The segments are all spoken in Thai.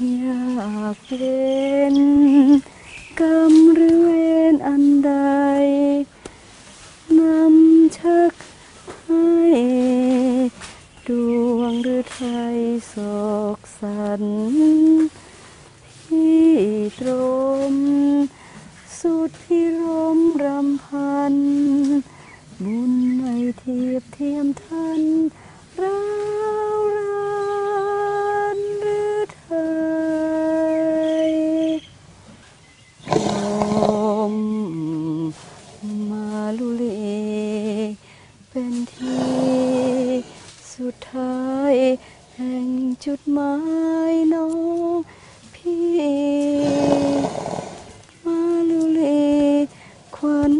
อยากเป็นกรรมหรือเวรอันใดนำชักให้ดวงหรือไทยโศกสันที่ตรม สุดพิรมรำพัน บุญไม่เทียบเทียมทันเรารั ดท้ายแห่งจุดหมายน้องพี่มาลุลีขวัญ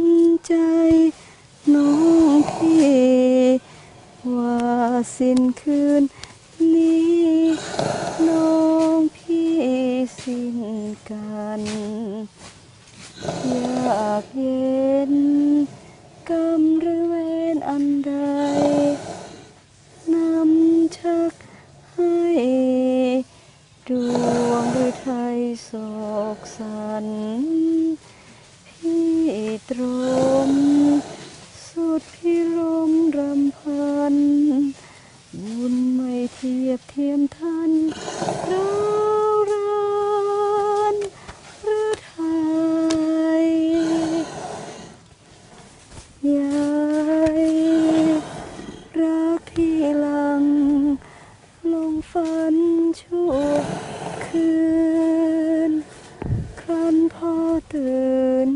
ใจน้องพี่ว่าสิ้นคืนนี้น้องพี่สิ้นกันอยากเย็นกรรมหรือเวรอันใด ชักให้ดวงด้วยไทยโศกสัน พี่ตรม สุดพิรมรำพัน บุญไม่เทียบเทียมทันรารันหรือไทย ยายรักที่หลัง ลง ฝันชั่วคืน ครั้นพอตื่น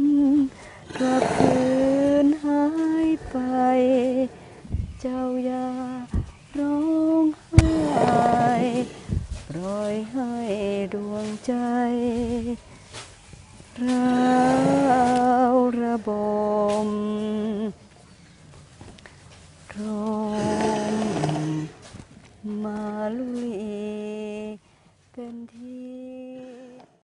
กลับคืนหายไป เจ้าอย่าร้องไห้ปล่อยให้ดวงใจรั มาลุยกันที